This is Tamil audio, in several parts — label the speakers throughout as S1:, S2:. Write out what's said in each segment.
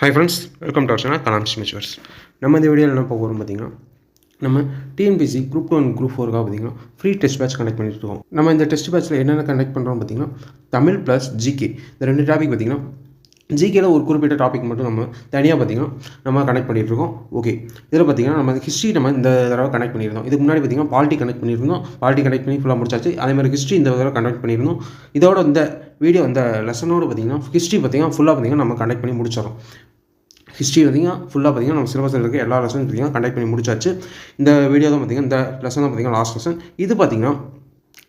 S1: Hi friends welcome to channel Kalam ஸ்மிச்சுவர்ஸ் நம்ம இந்த வீடியோவில் என்ன பார்க்க போகிறோம் பார்த்தீங்கன்னா நம்ம TNPC group two and group ஃபோருக்காக பார்த்தீங்கன்னா ஃப்ரீ டெஸ்ட் பேட்ச் கனெக்ட் பண்ணிட்டு இருக்கோம். நம்ம இந்த டெஸ்ட் பேட்ச்சில் என்னென்ன கனெக்ட் பண்ணுறோம் பார்த்தீங்கன்னா தமிழ் ப்ளஸ் ஜிகே இந்த ரெண்டு டாபிக் பார்த்தீங்கன்னா ஜிகேல ஒரு குறிப்பிட்ட டாபிக் மட்டும் நம்ம தனியாக பார்த்தீங்கன்னா நம்ம கனெக்ட் பண்ணிட்டு இருக்கோம். ஓகே இதில் பார்த்தீங்கன்னா நம்ம ஹிஸ்ட்ரி நம்ம இந்த தடவை கனெக்ட் பண்ணியிருந்தோம். இதுக்கு முன்னாடி பார்த்தீங்கன்னா பாலிட்டி கனெக்ட் பண்ணியிருந்தோம். பாலிட்டி கனெக்ட் பண்ணி ஃபுல்லாக முடிச்சாச்சு. அதே மாதிரி ஹிஸ்ட்ரி இந்த தடவை கனெக்ட் பண்ணியிருந்தோம். இதோட இந்த வீடியோ இந்த லெசனோடு பார்த்தீங்கன்னா ஹிஸ்ட்ரி பார்த்தீங்கன்னா ஃபுல்லாக பார்த்தீங்கன்னா நம்ம கண்டெக்ட் பண்ணி முடிச்சிடறோம். ஹிஸ்ட்ரி பார்த்தீங்கன்னா ஃபுல்லாக பார்த்திங்கன்னா நம்ம சிலபஸில் இருக்க எல்லா லெசனும் பார்த்தீங்கன்னா கண்டக்ட் பண்ணி முடிச்சாச்சு. இந்த வீடியோ தான் பார்த்தீங்கன்னா இந்த லெசன் தான் பார்த்தீங்கன்னா லாஸ்ட் லெசன் இது பார்த்திங்கன்னா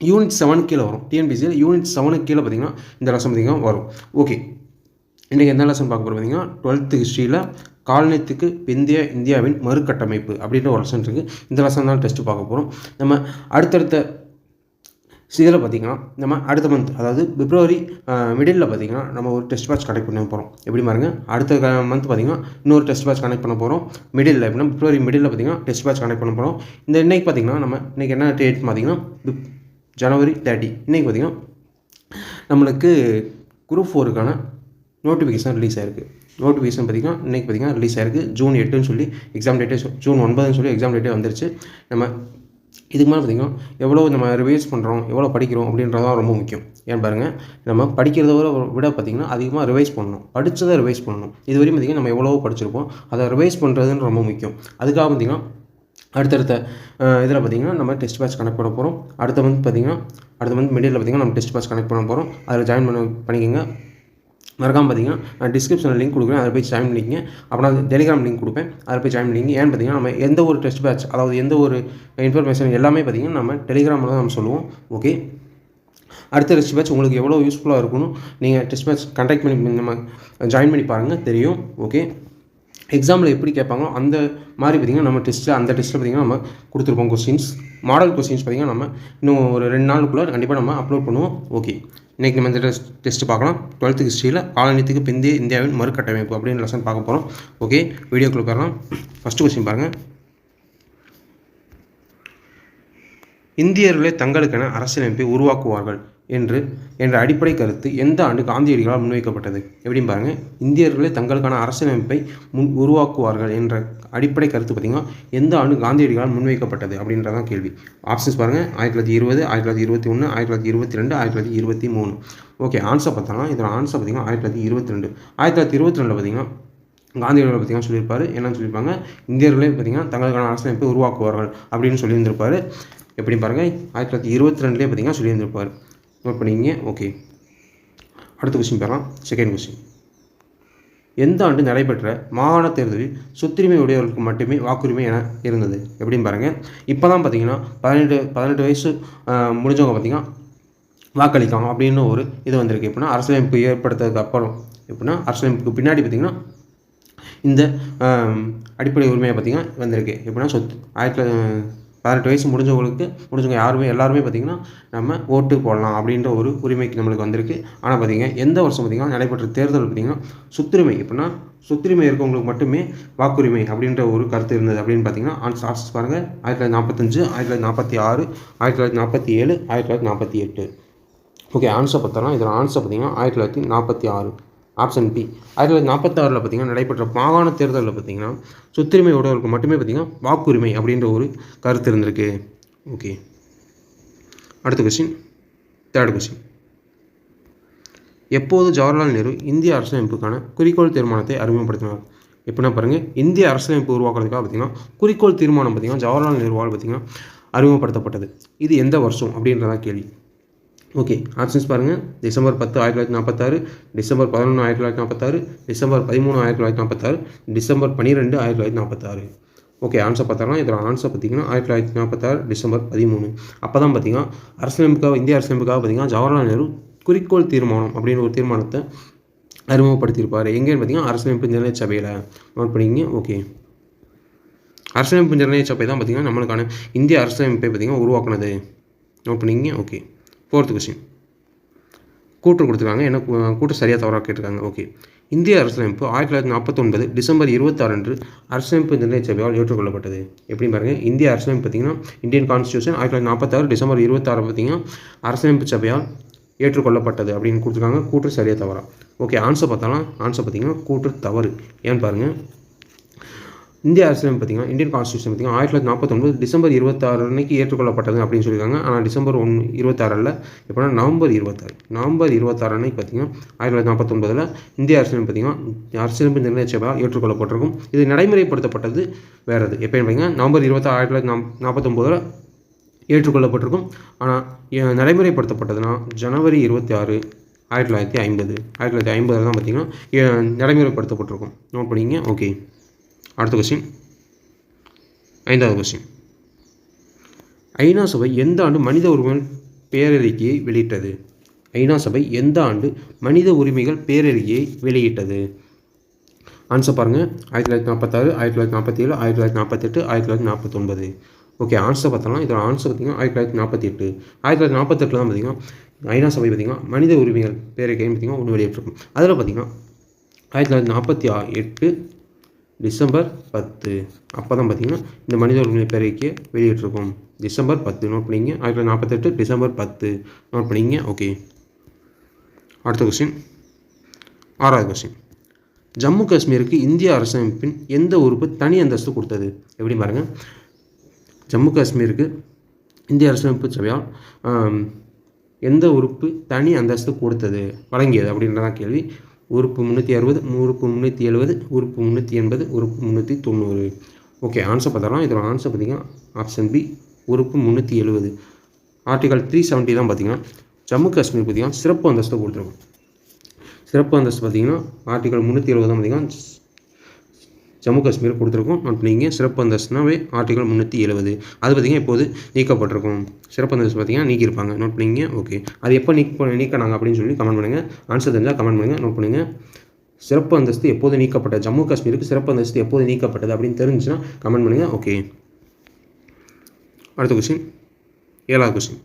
S1: யூனிட் செவன் கீழே வரும். டிஎன்பிசியில் யூனிட் செவனுக்கு கீழே பார்த்திங்கன்னா இந்த லெசன் பார்த்தீங்கன்னா வரும். ஓகே இன்றைக்கி எந்த லெசன் பார்க்க போகிறோம் பார்த்தீங்கன்னா டுவெல்த்து ஹிஸ்ட்ரியில் காலனியத்துக்கு பிந்தைய இந்தியாவின் மறுகட்டமைப்பு அப்படின்ற ஒரு லெசன் இருக்குது இந்த லெசன் தான் டெஸ்ட்டு பார்க்க போகிறோம் நம்ம அடுத்தடுத்த இதில் பார்த்தீங்கன்னா நம்ம அடுத்த மந்த் அதாவது பிப்ரவரி மிடில் பார்த்தீங்கன்னா நம்ம ஒரு டெஸ்ட் பேட்ச் கனெக்ட் பண்ண போகிறோம் எப்படி பாருங்க? அடுத்த மந்த் பார்த்தீங்கன்னா இன்னொரு டெஸ்ட் பேட்ச் கனெக்ட் பண்ண போகிறோம் மிடில் எப்படின்னா பிப்ரவரி மிடில் பார்த்தீங்கன்னா டெஸ்ட் பேட்ச் கனெக்ட் பண்ண போகிறோம் இந்த இன்னைக்கு பார்த்தீங்கன்னா நம்ம இன்றைக்கி என்ன டேட் பார்த்தீங்கன்னா ஜனவரி தேர்ட்டி இன்றைக்கி பார்த்தீங்கன்னா நம்மளுக்கு குரூப் ஃபோருக்கான நோட்டிஃபிகேஷன் ரிலீஸ் ஆயிருக்கு. நோட்டிஃபிகேஷன் பார்த்தீங்கன்னா இன்றைக்கி பார்த்தீங்கன்னா ரிலீஸ் ஆயிருக்கு. ஜூன் எட்டுன்னு சொல்லி எக்ஸாம் டேட்டே ஜூன் ஒன்பதுன்னு சொல்லி எக்ஸாம் டேட்டே வந்துருச்சு. நம்ம இதுக்கு மேலே பார்த்தீங்கன்னா எவ்வளோ நம்ம ரிவைஸ் பண்ணுறோம் எவ்வளோ படிக்கிறோம் அப்படின்றது தான் ரொம்ப முக்கியம். ஏன் பாருங்கள் நம்ம படிக்கிறத விட விட பார்த்திங்கன்னா அதிகமாக ரிவைஸ் பண்ணணும். படித்ததை ரிவைஸ் பண்ணணும். இது வரையும் பார்த்திங்கன்னா நம்ம எவ்வளோ படிச்சிருப்போம். அதை ரிவைஸ் பண்ணுறதுன்னு ரொம்ப முக்கியம். அதுக்காக பார்த்திங்கன்னா அடுத்தடுத்த இதில் பார்த்திங்கன்னா நம்ம டெஸ்ட் பேட்ச் கனெக்ட் பண்ண போகிறோம் அடுத்த மந்த் பார்த்திங்கன்னா அடுத்த மந்த் மிடியில் பார்த்திங்கன்னா நம்ம டெஸ்ட் பேட்ச் கனெக்ட் பண்ண போகிறோம் அதில் ஜாயின் பண்ண பண்ணிக்கோங்க. மறக்காம பார்த்தீங்கன்னா நான் டிஸ்கிரிப்ஷனில் லிங்க் கொடுக்குறேன். அதை போய் ஜாயின் பண்ணிக்கங்க. அப்புறம் டெலிகிராம் லிங்க் கொடுப்பேன். அதை போய் ஜாயின் பண்ணிக்கங்க. ஏன்னு பார்த்தீங்கன்னா நம்ம எந்த ஒரு டெஸ்ட் பேட்ச் அதாவது எந்த ஒரு இன்ஃபர்மேஷன் எல்லாமே பார்த்தீங்கன்னா நம்ம டெலிகிராமில் தான் நம்ம சொல்லுவோம். ஓகே அடுத்த டெஸ்ட் பேட்ச் உங்களுக்கு எவ்வளோ யூஸ்ஃபுல்லாக இருக்கணும் நீங்கள் டெஸ்ட் பேட்ச் கண்டக்ட் பண்ணி நம்ம ஜாயின் பண்ணி பாருங்கள் தெரியும். ஓகே எக்ஸாமில் எப்படி கேட்பாங்களோ அந்த மாதிரி பார்த்திங்கன்னா நம்ம டெஸ்ட்டில் அந்த டெஸ்ட்டில் பார்த்திங்கன்னா நம்ம கொடுத்துருப்போம் கொஸ்டின்ஸ் மாடல் கொஸ்டின்ஸ் பார்த்திங்கன்னா நம்ம இன்னும் ஒரு ரெண்டு நாளுக்குள்ளே கண்டிப்பாக நம்ம அப்லோட் பண்ணுவோம். ஓகே இன்றைக்கி நம்ம இந்த டெஸ்ட் டெஸ்ட் பார்க்கலாம். டுவெல்த்து ஹிஸ்ட்ரியில் காலனியத்துக்கு பிந்தைய இந்தியாவின் மறுகட்டமைப்பு அப்படின்னு லெசன் பார்க்க போகிறோம் ஓகே வீடியோக்குள்ள போயிடலாம். ஃபஸ்ட்டு கொஸ்டின் பாருங்கள் இந்தியர்களே தங்களுக்கென அரசியலமைப்பை உருவாக்குவார்கள். என்று என்ற அடிப்படை கருத்து எந்த ஆண்டு காந்தியடிகளால் முன்வைக்கப்பட்டது? எப்படின்னு பாருங்கள் இந்தியர்களே தங்களுக்கான அரசியலமைப்பை முன் உருவாக்குவார்கள் என்ற அடிப்படை கருத்து பார்த்திங்கன்னா எந்த ஆண்டு காந்தியடிகளால் முன்வைக்கப்பட்டது அப்படின்றதான் கேள்வி. ஆப்ஷன்ஸ் பாருங்கள் ஆயிரத்தி தொள்ளாயிரத்தி இருபது ஆயிரத்தி தொள்ளாயிரத்தி இருபத்தி ஒன்று ஆயிரத்தி தொள்ளாயிரத்தி இருபத்தி ரெண்டு ஆயிரத்தி தொள்ளாயிரத்தி இருபத்தி மூணு. ஓகே ஆன்சர் பார்த்தோம்னா இதோட ஆன்சர் பார்த்திங்கன்னா ஆயிரத்தி தொள்ளாயிரத்தி இருபத்தி ரெண்டு ஆயிரத்தி தொள்ளாயிரத்தி இருபத்தி ரெண்டில் பார்த்திங்கன்னா காந்தியடிகள் பார்த்தீங்கன்னா சொல்லியிருப்பார். என்னன்னு சொல்லியிருப்பாங்க? இந்தியர்களே பார்த்தீங்கன்னா தங்களுக்கான அரசியலமைப்பை உருவாக்குவார்கள் அப்படின்னு சொல்லியிருந்திருப்பார். எப்படி பாருங்கள் ஆயிரத்தி தொள்ளாயிரத்தி இருபத்தி ரெண்டுலேயே பார்த்தீங்கன்னா சொல்லியிருந்திருப்பார். நோட் பண்ணிக்கிங்க. ஓகே அடுத்த கொஸ்டின் பெறலாம் செகண்ட் கொஸ்டின் எந்த ஆண்டு நடைபெற்ற மாகாண தேர்தலில் சொத்துரிமை உடையவர்களுக்கு மட்டுமே வாக்குரிமை என இருந்தது? எப்படின்னு பாருங்கள் இப்போ தான் பார்த்தீங்கன்னா பதினெட்டு பதினெட்டு வயசு முடிஞ்சவங்க பார்த்தீங்கன்னா வாக்களிக்கலாம் அப்படின்னு ஒரு இது வந்திருக்கு. எப்படின்னா அரசியலமைப்பு ஏற்படுத்ததுக்கு அப்புறம். எப்படின்னா அரசியலமைப்புக்கு பின்னாடி பார்த்திங்கன்னா இந்த அடிப்படை உரிமையை பார்த்திங்கன்னா வந்திருக்கு. எப்படின்னா சொத்து ஆயிரத்தி பதினெட்டு வயசு முடிஞ்சவங்களுக்கு முடிஞ்சவங்க யாருமே எல்லாருமே பார்த்திங்கன்னா நம்ம ஓட்டு போடலாம் அப்படின்ற ஒரு உரிமைக்கு நம்மளுக்கு வந்திருக்கு. ஆனால் பார்த்திங்க எந்த வருஷம் பார்த்திங்கன்னா நடைபெற்ற தேர்தல் பார்த்திங்கன்னா சொத்துரிமை. எப்படின்னா சொத்துரிமை இருக்கவங்களுக்கு மட்டுமே வாக்குரிமை அப்படின்ற ஒரு கருத்து இருந்தது அப்படின்னு பார்த்தீங்கன்னா ஆன்ஸ் ஆன்சர்ஸ் பாருங்கள் ஆயிரத்தி தொள்ளாயிரத்தி நாற்பத்தஞ்சு ஆயிரத்தி தொள்ளாயிரத்தி நாற்பத்தி ஆறு ஆயிரத்தி தொள்ளாயிரத்தி நாற்பத்தி ஏழு ஆயிரத்தி தொள்ளாயிரத்தி நாற்பத்தி எட்டு. ஓகே ஆன்சர் பார்த்தோம்னா இதில் ஆன்சர் பார்த்தீங்கன்னா ஆயிரத்தி தொள்ளாயிரத்தி நாற்பத்தி ஆறு. ஆப்ஷன் பி ஆயிரத்தி தொள்ளாயிரத்தி நாற்பத்தாறில் பார்த்தீங்கன்னா நடைபெற்ற மாகாண தேர்தலில் பார்த்தீங்கன்னா சொத்துரிமை உடையவர்களுக்கு மட்டுமே பார்த்தீங்கன்னா வாக்குரிமை அப்படின்ற ஒரு கருத்து இருந்திருக்கு. ஓகே அடுத்த கொஸ்டின் தேர்ட் கொஸ்டின் எப்போது ஜவஹர்லால் நேரு இந்திய அரசியலமைப்புக்கான குறிக்கோள் தீர்மானத்தை அறிமுகப்படுத்தினார்? எப்படின்னா பாருங்கள் இந்திய அரசியலமைப்பு உருவாக்குறதுக்காக பார்த்தீங்கன்னா குறிக்கோள் தீர்மானம் பார்த்தீங்கன்னா ஜவஹர்லால் நேருவால் பார்த்தீங்கன்னா அறிமுகப்படுத்தப்பட்டது. இது எந்த வருஷம் அப்படின்றதா கேள்வி. ஓகே ஆப்ஷன்ஸ் பாருங்கள் டிசம்பர் பத்து ஆயிரத்தி தொள்ளாயிரத்தி நாற்பத்தாறு டிசம்பர் பதினொன்று ஆயிரத்தி தொள்ளாயிரத்தி நாற்பத்தாறு டிசம்பர் பதிமூணு ஆயிரத்தி தொள்ளாயிரத்தி நாற்பத்தாறு டிசம்பர் பன்னிரெண்டு ஆயிரத்தி தொள்ளாயிரத்தி நாற்பத்தாறு ஓகே ஆன்சர் பார்த்தோம்னா இதோட ஆன்சர் பார்த்தீங்கன்னா ஆயிரத்தி தொள்ளாயிரத்தி நாற்பத்தாறு டிசம்பர் பதிமூணு. அப்போ தான் பார்த்தீங்கன்னா அரசியலமைப்புக்காக இந்திய அரசியலமைப்புக்காக பார்த்தீங்கன்னா ஜவஹர்லால் நேரு குறிக்கோள் தீர்மானம் அப்படின்னு ஒரு தீர்மானத்தை அறிமுகப்படுத்தியிருப்பார். எங்கேன்னு பார்த்தீங்கன்னா அரசியலமைப்பு நிர்ணய சபையில். நோட் பண்ணிங்க ஓகே அரசியலமைப்பு நிர்ணய சபை தான் பார்த்தீங்கன்னா நம்மளுக்கான இந்திய அரசியலமைப்பை பார்த்தீங்கன்னா உருவாக்குனது. நோட் பண்ணிங்க ஓகே ஃபோர்த்து கொஸ்டின் கூற்று கொடுத்துருக்காங்க. என்ன கூட்டு சரியாக தவறாக கேட்டிருக்காங்க. ஓகே. இந்திய அரசியலமைப்பு ஆயிரத்தி தொள்ளாயிரத்தி நாற்பத்தொன்பது டிசம்பர் இருபத்தாறு அன்று அரசியலமைப்பு நிர்ணய சபையால் ஏற்றுக்கொள்ளப்பட்டது. எப்படி பாருங்கள் இந்திய அரசியலமைப்பு பார்த்தீங்கன்னா இந்தியன் கான்ஸ்டியூஷன் ஆயிரத்தி தொள்ளாயிரத்தி நாற்பத்தாறு டிசம்பர் இருபத்தாறு பார்த்தீங்கன்னா அரசியலமைப்பு சபையால் ஏற்றுக்கொள்ளப்பட்டது அப்படின்னு கொடுத்துருக்காங்க. கூற்று சரியாக தவறா. ஓகே ஆன்சர் பார்த்தாலும் ஆன்சர் பார்த்தீங்கன்னா கூற்று தவறு. ஏன்னு பாருங்கள் இந்திய அரசியல் பார்த்தீங்கன்னா இந்தியன் கான்ஸ்டியூஷன் பார்த்தீங்கன்னா ஆயிரத்தி தொள்ளாயிரத்தி நாற்பத்தொன்பது டிசம்பர் இருபத்தாறு அன்னைக்கு ஏற்றுக்கொள்ளப்பட்டது அப்படின்னு சொல்லியிருக்காங்க. ஆனால் டிசம்பர் ஒன்று இருபத்தாறில் எப்படின்னா எப்போனா நவம்பர் இருபத்தாறு. நவம்பர் இருபத்தாறு அன்னைக்கு பார்த்தீங்கன்னா ஆயிரத்தி தொள்ளாயிரத்தி நாற்பத்தொம்பதில் இந்திய அரசியல் பார்த்தீங்கன்னா அரசியலமைப்பு நிர்ணய ஏற்றுக்கொள்ளப்பட்டிருக்கும். இது நடைமுறைப்படுத்தப்பட்டது வேறு அது எப்போன்னு பார்த்தீங்கன்னா நவம்பர் இருபத்தாறு ஆயிரத்தி தொள்ளாயிரத்தி நாற்பத்தொம்போதில் ஏற்றுக்கொள்ளப்பட்டிருக்கும். ஆனால் நடைமுறைப்படுத்தப்பட்டதுன்னா ஜனவரி இருபத்தி ஆறு ஆயிரத்தி தொள்ளாயிரத்தி ஐம்பது. ஆயிரத்தி தொள்ளாயிரத்தி ஐம்பதில் தான் பார்த்தீங்கன்னா நடைமுறைப்படுத்தப்பட்டிருக்கும். நோட் பண்ணிங்க ஓகே அடுத்த கொஸ்டின் ஐந்தாவது கொஸ்டின் ஐநா சபை எந்த ஆண்டு மனித உரிமைகள் பேரறிக்கையை வெளியிட்டது? ஐநா சபை எந்த ஆண்டு மனித உரிமைகள் பேரறிக்கையை வெளியிட்டது? ஆன்சர் பாருங்கள் ஆயிரத்தி தொள்ளாயிரத்தி நாற்பத்தாறு ஆயிரத்தி தொள்ளாயிரத்தி நாற்பத்தேழு ஆயிரத்தி தொள்ளாயிரத்தி நாற்பத்தெட்டு ஆயிரத்தி தொள்ளாயிரத்தி நாற்பத்தொன்பது. ஓகே ஆன்சர் பார்த்தோம்னா இதோட ஆன்சர் பார்த்தீங்கன்னா ஆயிரத்தி தொள்ளாயிரத்தி நாற்பத்தி எட்டு ஆயிரத்தி தொள்ளாயிரத்தி நாற்பத்தெட்டில் தான் பார்த்தீங்கன்னா ஐநா சபை பார்த்தீங்கன்னா மனித உரிமைகள் பேரறிக்கைன்னு பார்த்திங்கன்னா ஒன்று வெளியிட்டிருக்கும். அதில் பார்த்திங்கன்னா ஆயிரத்தி தொள்ளாயிரத்தி நாற்பத்தி எட்டு டிசம்பர் பத்து. அப்போ தான் பார்த்திங்கன்னா இந்த மனித உரிமை பேரவைக்கு வெளியிட்டிருக்கோம். டிசம்பர் பத்து நோட் பண்ணிங்க ஆயிரத்தி தொள்ளாயிரத்தி நாற்பத்தெட்டு டிசம்பர் பத்து. நோட் பண்ணிங்க ஓகே அடுத்த கொஸ்டின் ஆறாவது கொஸ்டின் ஜம்மு காஷ்மீருக்கு இந்திய அரசமைப்பின் எந்த உறுப்பு தனி அந்தஸ்து கொடுத்தது? எப்படி பாருங்கள் ஜம்மு காஷ்மீருக்கு இந்திய அரசமைப்பு சபையால் எந்த உறுப்பு தனி அந்தஸ்து கொடுத்தது? வழங்கியது அப்படின்றதான் கேள்வி. உறுப்பு முந்நூற்றி அறுபது உறுப்பு முந்நூற்றி எழுபது உறுப்பு முந்நூற்றி எண்பது உறுப்பு முந்நூற்றி தொண்ணூறு. ஓகே ஆன்சர் பார்த்தோம்னா இதோட ஆன்சர் பார்த்தீங்கன்னா ஆப்ஷன் பி உறுப்பு முந்நூற்றி எழுபது. ஆர்டிகல் த்ரீ செவன்ட்டி தான் பார்த்தீங்கன்னா ஜம்மு காஷ்மீர் பார்த்தீங்கன்னா சிறப்பு அந்தஸ்து கொடுத்துருக்கோம். சிறப்பு அந்தஸ்து பார்த்தீங்கன்னா ஆர்டிகல் முந்நூற்றி எழுபது தான் பார்த்தீங்கன்னா ஜம்மு காஷ்மீர் கொடுத்துருக்கோம். நோட் பண்ணிங்க சிறப்பு அந்தஸ்துனாவே ஆர்டிகல் முந்நூற்றி எழுபது அது பார்த்திங்கன்னா இப்போது நீக்கப்பட்டிருக்கும். சிறப்பு அந்தஸ்து பார்த்திங்கன்னா நீக்கியிருப்பாங்க. நோட் பண்ணிங்க. ஓகே அது எப்போ நீக்க நீக்கினாங்க அப்படின்னு சொல்லி கமெண்ட் பண்ணுங்கள் ஆன்சர் தெரிஞ்சால் கமெண்ட் பண்ணுங்கள் நோட் பண்ணுங்கள் சிறப்பு அந்தஸ்து எப்போது நீக்கப்பட்டது ஜம்மு காஷ்மீருக்கு சிறப்பு அந்தஸ்து எப்போது நீக்கப்பட்டது அப்படின்னு தெரிஞ்சுன்னா கமெண்ட் பண்ணுங்கள் ஓகே அடுத்த கொஸ்டின் ஏழாவது கொஸ்டின்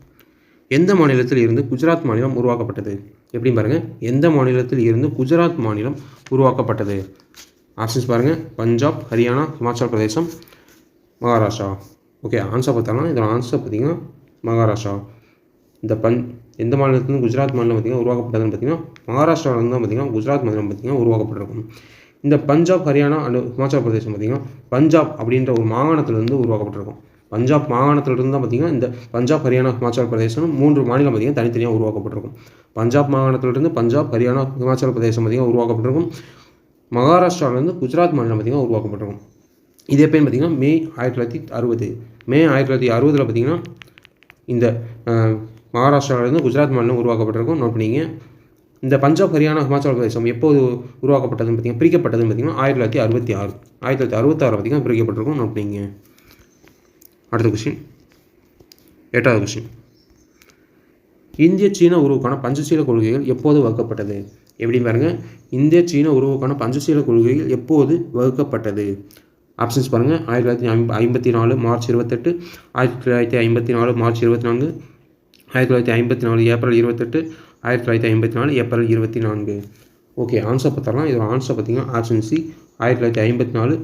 S1: எந்த மாநிலத்தில் இருந்து குஜராத் மாநிலம் உருவாக்கப்பட்டது? எப்படின்னு பாருங்கள் எந்த மாநிலத்தில் இருந்து குஜராத் மாநிலம் உருவாக்கப்பட்டது? ஆப்ஷன்ஸ் பாருங்கள் பஞ்சாப் ஹரியானா ஹிமாச்சல் பிரதேசம் மகாராஷ்டிரா. ஓகே ஆன்சர் பார்த்தாலும் இதோட ஆன்சர் பார்த்திங்கன்னா மகாராஷ்டிரா. இந்த பஞ் எந்த மாநிலத்துலேருந்து குஜராத் மாநிலம் பார்த்திங்கன்னா உருவாக்கப்பட்டதுன்னு பார்த்தீங்கன்னா மகாராஷ்டிராவிலேருந்து தான் பார்த்திங்கன்னா குஜராத் மாநிலம் பார்த்திங்கன்னா உருவாக்கப்பட்டிருக்கும். இந்த பஞ்சாப் ஹரியானா அண்ட் ஹிமாச்சல் பிரதேசம் பார்த்திங்கன்னா பஞ்சாப் அப்படின்ற ஒரு மாகாணத்திலிருந்து உருவாக்கப்பட்டிருக்கும். பஞ்சாப் மாகாணத்திலிருந்து தான் பார்த்திங்கன்னா இந்த பஞ்சாப் ஹரியானா ஹிமாச்சல் பிரதேசம் மூன்று மாநிலம் பார்த்திங்கன்னா தனித்தனியாக உருவாக்கப்பட்டிருக்கும். பஞ்சாப் மாகாணத்திலிருந்து பஞ்சாப் ஹரியானா ஹிமாச்சல் பிரதேசம் பார்த்திங்கன்னா உருவாக்கப்பட்டிருக்கும். மகாராஷ்டிராவிலேருந்து குஜராத் மாநிலம் பார்த்திங்கன்னா உருவாக்கப்பட்டிருக்கும். இது எப்போன்னு பார்த்திங்கன்னா மே ஆயிரத்தி தொள்ளாயிரத்தி அறுபது. மே ஆயிரத்தி தொள்ளாயிரத்தி அறுபதில் பார்த்திங்கன்னா இந்த மகாராஷ்டிராவிலேருந்து குஜராத் மாநிலம் உருவாக்கப்பட்டிருக்கும். நோட் பண்ணிங்க இந்த பஞ்சாப் ஹரியானா ஹிமாச்சல பிரதேசம் எப்போது உருவாக்கப்பட்டதுன்னு பார்த்திங்கன்னா பிரிக்கப்பட்டதுன்னு பார்த்திங்கன்னா ஆயிரத்தி தொள்ளாயிரத்தி அறுபத்தி ஆறு. ஆயிரத்தி தொள்ளாயிரத்தி அறுபத்தாறு பார்த்திங்கன்னா பிரிக்கப்பட்டிருக்கும். நோட் பண்ணிங்க அடுத்த கொஸ்டின் எட்டாவது கொஸ்டின் இந்திய சீன உறவுக்கான பஞ்சசீல கொள்கைகள் எப்போது வகுக்கப்பட்டது? எப்படி பாருங்கள் இந்திய சீன உறவுக்கான பஞ்சசீல கொள்கைகள் எப்போது வகுக்கப்பட்டது? ஆப்ஷன்ஸ் பாருங்கள் ஆயிரத்தி தொள்ளாயிரத்தி ஐம்பத்தி நாலு மார்ச் இருபத்தெட்டு ஆயிரத்தி தொள்ளாயிரத்தி ஐம்பத்தி நாலு மார்ச் இருபத்தி நான்கு ஆயிரத்தி தொள்ளாயிரத்தி ஐம்பத்தி நாலு ஏப்ரல் இருபத்தெட்டு ஆயிரத்தி தொள்ளாயிரத்தி ஐம்பத்தி நாலு ஏப்ரல் இருபத்தி நான்கு ஓகே ஆன்சர் பார்த்தாலாம் இதோட ஆன்சர் பார்த்தீங்கன்னா ஆப்ஷன் சி ஆயிரத்தி தொள்ளாயிரத்தி ஐம்பத்தி நாலு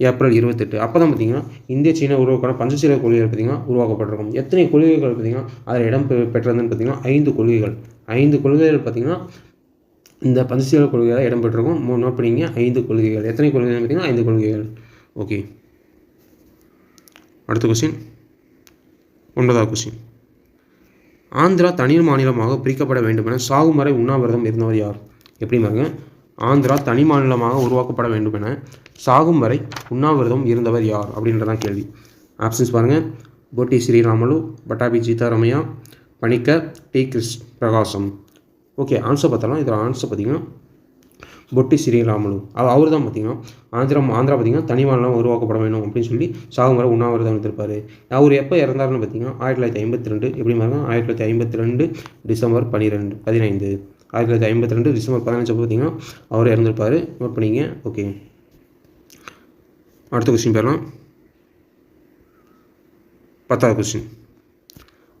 S1: ஏப்ரல் இருபத்தெட்டு. அப்போ தான் பார்த்தீங்கன்னா இந்திய சீன உருவாக்கான பஞ்சசீல கொள்கைகள் பார்த்திங்கன்னா உருவாக்கப்பட்டிருக்கும். எத்தனை கொள்கைகள் பார்த்திங்கன்னா அதில் இடம் பெற்றதுன்னு பார்த்திங்கன்னா ஐந்து கொள்கைகள். ஐந்து கொள்கைகள் பார்த்திங்கன்னா இந்த பஞ்சசீல கொள்கையில் இடம்பெற்றிருக்கும். மூணு நோட் பண்ணிங்க ஐந்து கொள்கைகள். எத்தனை கொள்கைகள் பார்த்திங்கன்னா ஐந்து கொள்கைகள். ஓகே. அடுத்த கொஸ்டின் ஒன்பதாவது கொஸ்டின் ஆந்திரா தனி மாநிலமாக பிரிக்கப்பட வேண்டும் என சாகும் வரை உண்ணாவிரதம் இருந்தவர் யார்? எப்படி பாருங்க. ஆந்திரா தனி மாநிலமாக உருவாக்கப்பட வேண்டும் என சாகும் வரை உண்ணாவிரதம் இருந்தவர் யார்? அப்படின்றதான் கேள்வி. ஆப்ஷன்ஸ் பாருங்கள் போட்டி ஸ்ரீராமலு பட்டாபி சீதாராமையா பணிக்க டி. கிருஷ் பிரகாசம். ஓகே ஆன்சர் பார்த்தோம்னா இதில் ஆன்சர் பார்த்தீங்கன்னா பொட்டி ஸ்ரீராமலு அவர் தான் பார்த்தீங்கன்னா ஆந்திரம் ஆந்திரா பார்த்தீங்கன்னா தனி மாநிலம் உருவாக்கப்பட வேணும் அப்படின்னு சொல்லி சாகும் உண்ணாவிரதம் எடுத்திருப்பார். அவர் எப்போ இறந்தாருன்னு பார்த்தீங்கன்னா ஆயிரத்தி தொள்ளாயிரத்தி ஐம்பத்தி ரெண்டு எப்படி மாதிரி ஆயிரத்தி தொள்ளாயிரத்தி ஐம்பத்தி ரெண்டு டிசம்பர் பன்னிரெண்டு பதினைந்து. ஆயிரத்தி தொள்ளாயிரத்தி ஐம்பத்தி ரெண்டு டிசம்பர் பதினஞ்சு பார்த்தீங்கன்னா அவர் இறந்துருப்பார். நோட் பண்ணிங்க. ஓகே அடுத்த கொஸ்டின் பேரலாம். பத்தாவது கொஸ்டின்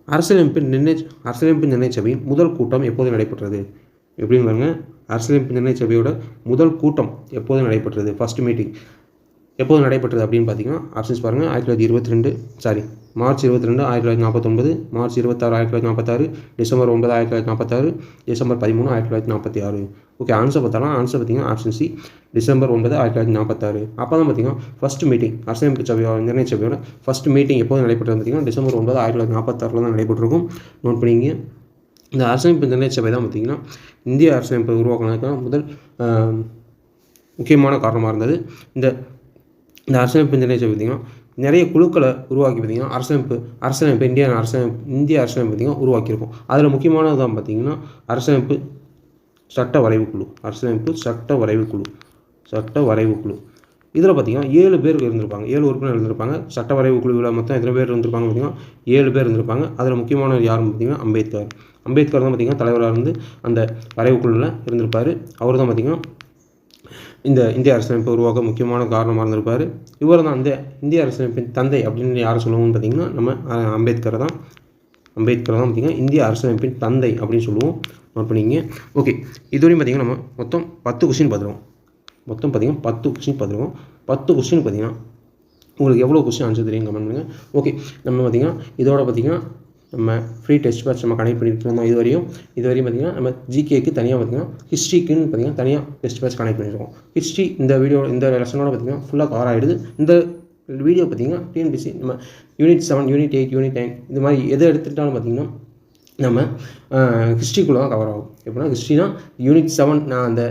S1: அரசியலமைப்பு நிர்ணய அரசியலமைப்பு நிர்ணய சபையின் முதல் கூட்டம் எப்போது நடைபெற்றது? எப்படின்னு பாருங்கள் அரசியலமைப்பு நிர்ணய சபையோட முதல் கூட்டம் எப்போது நடைபெற்றது? ஃபர்ஸ்ட் மீட்டிங் எப்போது நடைபெற்றது அப்படின்னு பார்த்தீங்கன்னா ஆப்ஷன்ஸ் பாருங்கள் ஆயிரத்தி தொள்ளாயிரத்தி இருபத்தி ரெண்டு சாரி மார்ச் இருபத்தி ரெண்டு ஆயிரத்தி தொள்ளாயிரத்தி நாற்பத்தொம்பது மார்ச் இருபத்தாறு ஆயிரத்தி தொள்ளாயிரத்தி நாற்பத்தாறு டிசம்பர் ஒன்பது ஆயிரத்தி தொள்ளாயிரத்தி நாற்பத்தாறு டிசம்பர் பதிமூணு ஆயிரத்தி தொள்ளாயிரத்தி நாற்பத்தி ஆறு. ஓகே ஆன்சர் பார்த்தாலும் ஆன்சர் பார்த்தீங்கன்னா ஆப்ஷன் சி டிசம்பர் ஒன்பது ஆயிரத்தி தொள்ளாயிரத்தி நாற்பத்தாறு. அப்போ தான் பார்த்தீங்கன்னா ஃபஸ்ட் மீட்டிங் அரசியலமைப்பு சபையோட நிர்ணய சபையோட ஃபஸ்ட் மீட்டிங் எப்போது நடைபெற்றது பார்த்தீங்கன்னா டிசம்பர் ஒன்பது ஆயிரத்தி தொள்ளாயிரத்தி நாற்பத்தாறில் தான் நடைபெற்றிருக்கும். நோட் பண்ணிங்க இந்த அரசியலமைப்பு நிர்ணய சபை தான் பார்த்தீங்கன்னா இந்திய அரசியலமைப்பை உருவாக்கினதுக்கான முதல் முக்கியமான காரணமாக இருந்தது. இந்த இந்த அரசமைப்பு நிர்ணய பார்த்திங்கன்னா நிறைய குழுக்களை உருவாக்கி பார்த்திங்கன்னா அரசமைப்பு அரசியலமைப்பு இந்தியா அரசமைப்பு இந்திய அரசமைப்பு பார்த்திங்கன்னா உருவாக்கியிருக்கும். அதில் முக்கியமானது தான் பார்த்திங்கன்னா அரசமைப்பு சட்ட வரைவு குழு அரசமைப்பு சட்ட வரைவு குழு சட்ட வரைவு குழு. இதில் பார்த்தீங்கன்னா ஏழு பேர் இருந்திருப்பாங்க. ஏழு உறுப்பினர் இருந்திருப்பாங்க. சட்ட வரைவு குழுவில் மொத்தம் எத்தனை பேர் இருந்திருப்பாங்க பார்த்தீங்கன்னா ஏழு பேர் இருந்திருப்பாங்க. அதில் முக்கியமானவர் யாருன்னு பார்த்திங்கன்னா அம்பேத்கர். அம்பேத்கர் தான் பார்த்தீங்கன்னா தலைவராக இருந்து அந்த வரைவு குழுவில் இருந்திருப்பார். அவர் தான் பார்த்தீங்கன்னா இந்த இந்திய அரசமைப்பை உருவாக்க முக்கியமான காரணமாக இருந்திருப்பார். இவர் தான் அந்த இந்திய அரசமைப்பின் தந்தை அப்படின்னு யாரை சொல்லுவோம்னு பார்த்தீங்கன்னா நம்ம அம்பேத்கர் தான். அம்பேத்கர் தான் பார்த்திங்கன்னா இந்திய அரசமைப்பின் தந்தை அப்படின்னு சொல்லுவோம். நோட் பண்ணிங்க ஓகே இதுவரையும் பார்த்திங்கன்னா நம்ம மொத்தம் பத்து கொஸ்டின் பார்த்துருவோம். மொத்தம் பார்த்திங்கன்னா பத்து கொஸ்டின் பார்த்துருவோம். பத்து கொஸ்டின் பார்த்திங்கன்னா உங்களுக்கு எவ்வளோ கொஸ்டின் ஆன்சர் தெரியும் கமெண்ட் பண்ணுங்கள் ஓகே நம்ம பார்த்திங்கன்னா இதோட பார்த்திங்கன்னா நம்ம ஃப்ரீ டெஸ்ட் பேட்ச் நம்ம கனெக்ட் பண்ணியிருக்கோம் இது வரையும் இது வரையும் பார்த்திங்கன்னா நம்ம ஜிகேக்கு தனியாக பார்த்திங்கன்னா ஹிஸ்ட்ரிக்குன்னு பார்த்திங்கன்னா தனியாக டெஸ்ட் பேட்ச் கனெக்ட் பண்ணியிருக்கோம் ஹிஸ்ட்ரி இந்த வீடியோ இந்த லெசனோட பார்த்திங்கன்னா ஃபுல்லாக கவர் ஆகிடுது இந்த வீடியோ பார்த்திங்கன்னா டிஎன்பிசி நம்ம unit seven unit eight unit nine இந்த மாதிரி எதை எடுத்துக்கிட்டாலும் பார்த்திங்கன்னா நம்ம ஹிஸ்ட்ரிக்குள்ளே தான் கவர் ஆகும். எப்படின்னா ஹிஸ்ட்ரினா யூனிட் செவன் நான் அந்த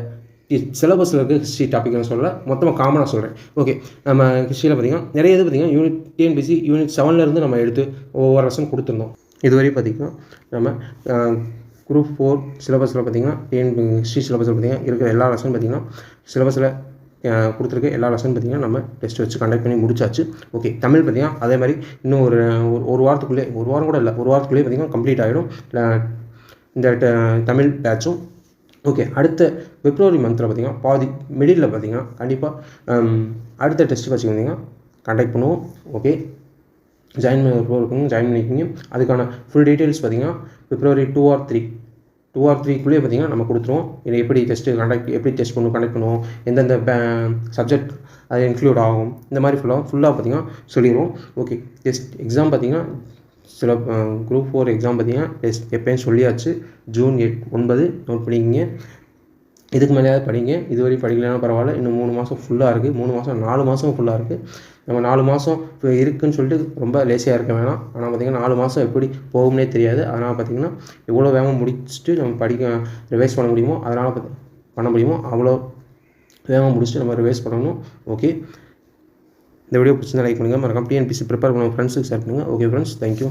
S1: சிலபஸில் இருக்க ஹிஸ்ட்ரி டாப்பிக்னு சொல்ல மொத்தமாக காமனாக சொல்கிறேன் ஓகே நம்ம ஹிஸ்ட்ரியில் பார்த்திங்கன்னா நிறைய இது பார்த்திங்கன்னா யூனிட் டிஎன்பிசி யூனிட் செவன்லேருந்து நம்ம எடுத்து ஒவ்வொரு லெசன் கொடுத்துருந்தோம். இதுவரை பார்த்திங்கன்னா நம்ம குரூப் ஃபோர் சிலபஸில் பார்த்திங்கன்னா டிஎன் ஹிஸ்ட்ரி சிலபஸில் பார்த்திங்கன்னா இருக்கிற எல்லா லெசனும் பார்த்திங்கன்னா சிலபஸில் கொடுத்துருக்க எல்லா லெசன் பார்த்திங்கன்னா நம்ம டெஸ்ட் வச்சு கண்டக்ட் பண்ணி முடிச்சாச்சு. ஓகே தமிழ் பார்த்திங்கன்னா அதே மாதிரி இன்னும் ஒரு ஒரு ஒரு வாரத்துக்குள்ளே ஒரு வாரம் கூட இல்லை ஒரு வாரத்துக்குள்ளே பார்த்திங்கன்னா கம்ப்ளீட் ஆகிடும் இந்த ட- தமிழ் பேட்சும் ஓகே அடுத்த பிப்ரவரி மந்தில் பார்த்திங்கன்னா பாதி மிடில் பார்த்திங்கன்னா கண்டிப்பாக அடுத்த டெஸ்ட் வச்சு பார்த்திங்கன்னா கண்டக்ட் பண்ணுவோம். ஓகே ஜாயின் பண்ண இருக்கணும் ஜாயின் பண்ணிக்கிங்க. அதுக்கான ஃபுல் டீட்டெயில்ஸ் பார்த்தீங்கன்னா February two or three two or த்ரீக்குள்ளேயே பார்த்தீங்கன்னா நம்ம கொடுத்துருவோம். இதை எப்படி டெஸ்ட்டு கண்டக்ட் எப்படி டெஸ்ட் பண்ணுவோம் கண்டக்ட் பண்ணுவோம் எந்தெந்த சப்ஜெக்ட் அது இன்க்ளூட் ஆகும். இந்த மாதிரி ஃபுல்லாக ஃபுல்லாக பார்த்தீங்கன்னா சொல்லிடுவோம். ஓகே டெஸ்ட் எக்ஸாம் பார்த்தீங்கன்னா சில குரூப் ஃபோர் எக்ஸாம் பார்த்தீங்கன்னா டெஸ்ட் எப்பயும் சொல்லியாச்சு. ஜூன் எட் ஒன்பது நோட் பண்ணிக்கிங்க. இதுக்கு மேலேயாவது படிங்க. இதுவரை படிக்கலைன்னா பரவாயில்ல. இன்னும் மூணு மாதம் ஃபுல்லாக இருக்குது மூணு மாதம் நாலு மாதம் ஃபுல்லாக இருக்குது நம்ம நாலு மாதம் இப்போ இருக்குன்னு சொல்லிட்டு ரொம்ப லேசியாக இருக்க வேணாம். ஆனால் பார்த்திங்கன்னா நாலு மாதம் எப்படி போகும்னே தெரியாது. அதனால் பார்த்திங்கன்னா எவ்வளோ வேகமாக முடிச்சுட்டு நம்ம படிக்க ரிவைஸ் பண்ண முடியுமோ அதனால் பண்ண முடியுமோ அவ்வளோ வேகமாக முடிச்சுட்டு நம்ம ரிவைஸ் பண்ணணும். ஓகே இந்த வீடியோ பிடிச்சிருந்தா லைக் பண்ணுங்கள் மறக்காம டிஎன்பிசி ப்ரிப்பேர் பண்ண ஃப்ரெண்ட்ஸுக்கு ஷேர் பண்ணுங்கள் ஓகே ஃப்ரெண்ட்ஸ் தேங்க்யூ